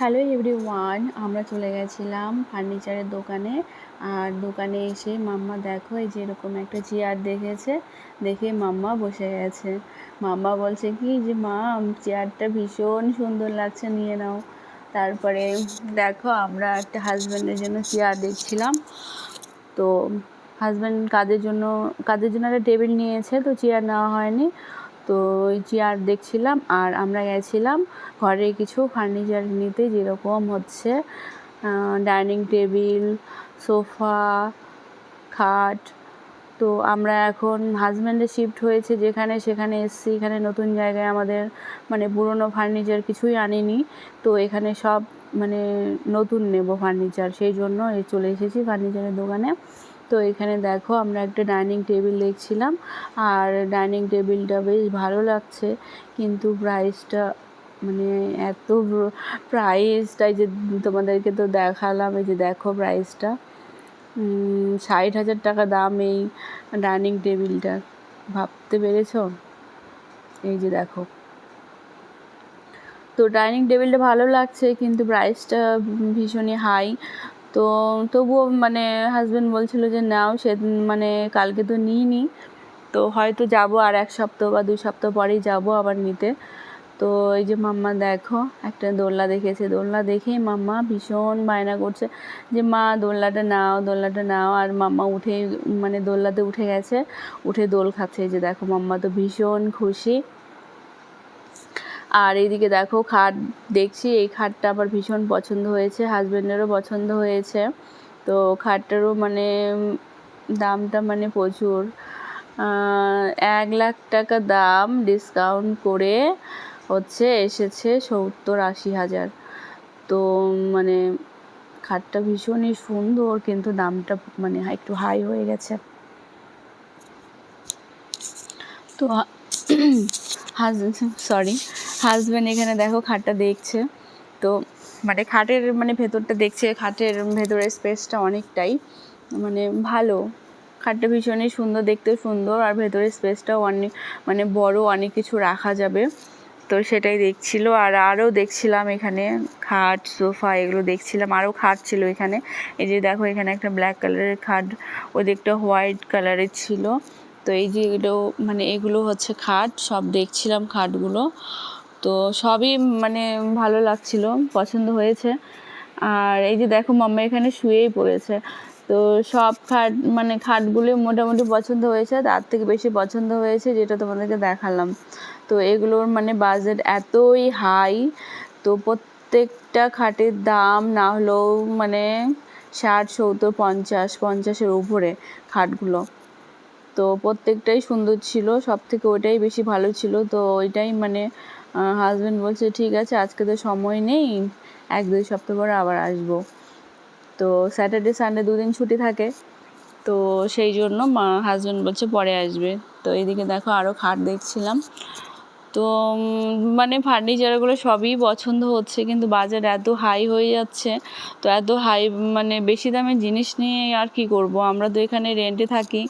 Hello every one আমরা চলে গেছিলাম ফার্নিচারের দোকানে। আর দোকানে এসে মাম্মা দেখো, এই যে এরকম একটা চেয়ার দেখেছে। দেখে মাম্মা বসে গেছে। মাম্মা বলছে, কি যে মা চেয়ারটা ভীষণ সুন্দর লাগছে, নিয়ে নাও। তারপরে দেখো, আমরা একটা হাজব্যান্ডের জন্য চেয়ার দেখছিলাম। তো হাজব্যান্ড কাদের জন্য কাদের জন্য একটা টেবিল নিয়েছে, তো চেয়ার নেওয়া হয়নি। তো চেয়ার দেখছিলাম আর আমরা গেছিলাম ঘরে কিছু ফার্নিচার নিতে যেরকম হচ্ছে ডাইনিং টেবিল সোফা খাট। তো আমরা এখন হাজব্যান্ডে শিফট হয়েছে যেখানে, সেখানে এসছি। এখানে নতুন জায়গায় আমাদের মানে পুরনো ফার্নিচার কিছুই আনিনি। তো এখানে সব মানে নতুন নেব ফার্নিচার সেই জন্য চলে এসেছি ফার্নিচারের দোকানে। তো এখানে দেখো আমরা একটা ডাইনিং টেবিল দেখছিলাম, আর ডাইনিং টেবিলটা বেশ ভালো লাগছে, কিন্তু প্রাইসটা মানে এত প্রাইসটা যে তোমাদেরকে তো দেখালাম, এই যে দেখো প্রাইসটা। ষাট হাজার টাকা দাম এই ডাইনিং টেবিলটার ভাবতে পেরেছ? এই যে দেখো। তো ডাইনিং টেবিলটা ভালো লাগছে, কিন্তু প্রাইসটা ভীষণই হাই। তো তবুও মানে হাজব্যান্ড বলছিলো যে, নাও সে মানে কালকে তো নিই নি তো হয়তো যাব আর এক সপ্তাহ বা দুই সপ্তাহ পরেই যাব আবার নিতে। তো এই যে মাম্মা, দেখো, একটা দোলনা দেখেছে। দোলনা দেখেই মাম্মা ভীষণ বায়না করছে যে, মা, দোলনাটা নাও দোলনাটা নাও। আর মাম্মা উঠে মানে দোলনাতে উঠে গেছে, উঠে দোল খাচ্ছে। যে দেখো, মাম্মা তো ভীষণ খুশি। আর এইদিকে দেখো খাট দেখছি, এই খাটটা আবার ভীষণ পছন্দ হয়েছে হাজব্যান্ডেরও পছন্দ হয়েছে। তো খাটটারও মানে দামটা মানে প্রচুর। এক লাখ টাকা দাম ডিসকাউন্ট করে হচ্ছে এসেছে সত্তর আশি হাজার। তো মানে খাটটা ভীষণই সুন্দর, কিন্তু দামটা মানে একটু হাই হয়ে গেছে। তো সরি হাজব্যান্ড এখানে দেখো খাটটা দেখছে। তো মানে খাটের মানে ভেতরটা দেখছে, খাটের ভেতরের স্পেসটা অনেকটাই। মানে ভালো। খাটটা ভীষণই সুন্দর, দেখতে সুন্দর। আর ভেতরের স্পেসটাও অনেক মানে বড়, অনেক কিছু রাখা যাবে। তো সেটাই দেখছিল। আর আরও দেখছিলাম এখানে খাট, সোফা এগুলো দেখছিলাম। আরও খাট ছিল এখানে। এই যে দেখো এখানে একটা ব্ল্যাক কালারের খাট ওই দিকটা হোয়াইট কালারের ছিল। তো এই যে এগুলো মানে এগুলো হচ্ছে খাট। সব দেখছিলাম খাটগুলো। তো সবই মানে ভালো লাগছিল, পছন্দ হয়েছে। আর এই যে দেখো মাম্মা এখানে শুয়েই পড়েছে। তো সব খাট মানে খাটগুলো মোটামুটি পছন্দ হয়েছে, তার থেকে বেশি পছন্দ হয়েছে যেটা তোমাদেরকে দেখালাম। তো এগুলোর মানে বাজেট এতই হাই তো প্রত্যেকটা খাটের দাম না হলেও মানে ষাট, সত্তর, পঞ্চাশ, পঞ্চাশের উপরে খাটগুলো। তো প্রত্যেকটাই সুন্দর ছিল সব থেকে ওইটাই বেশি ভালো ছিল। তো ওইটাই মানে হাজব্যান্ড বলছে, ঠিক আছে, আজকে তো সময় নেই, এক দুই সপ্তাহ পরে আবার আসব। তো স্যাটারডে সানডে দুদিন ছুটি থাকে, তো সেই জন্য মা হাজব্যান্ড বলছে, পরে আসবে। তো এইদিকে দেখো আরও খাট দেখছিলাম। তো মানে ফার্নিচারগুলো সবই পছন্দ হচ্ছে, কিন্তু বাজার এত হাই হয়ে যাচ্ছে, তো এত হাই মানে বেশি দামের জিনিস নিয়ে আর কি করব? আমরা তো এখানে রেন্টে থাকি,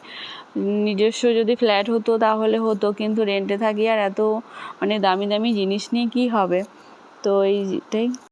নিজস্ব যদি ফ্ল্যাট হতো তাহলে হতো, কিন্তু রেন্টে থাকি আর এত মানে দামি দামি জিনিস নিয়ে কী হবে? তো এইটাই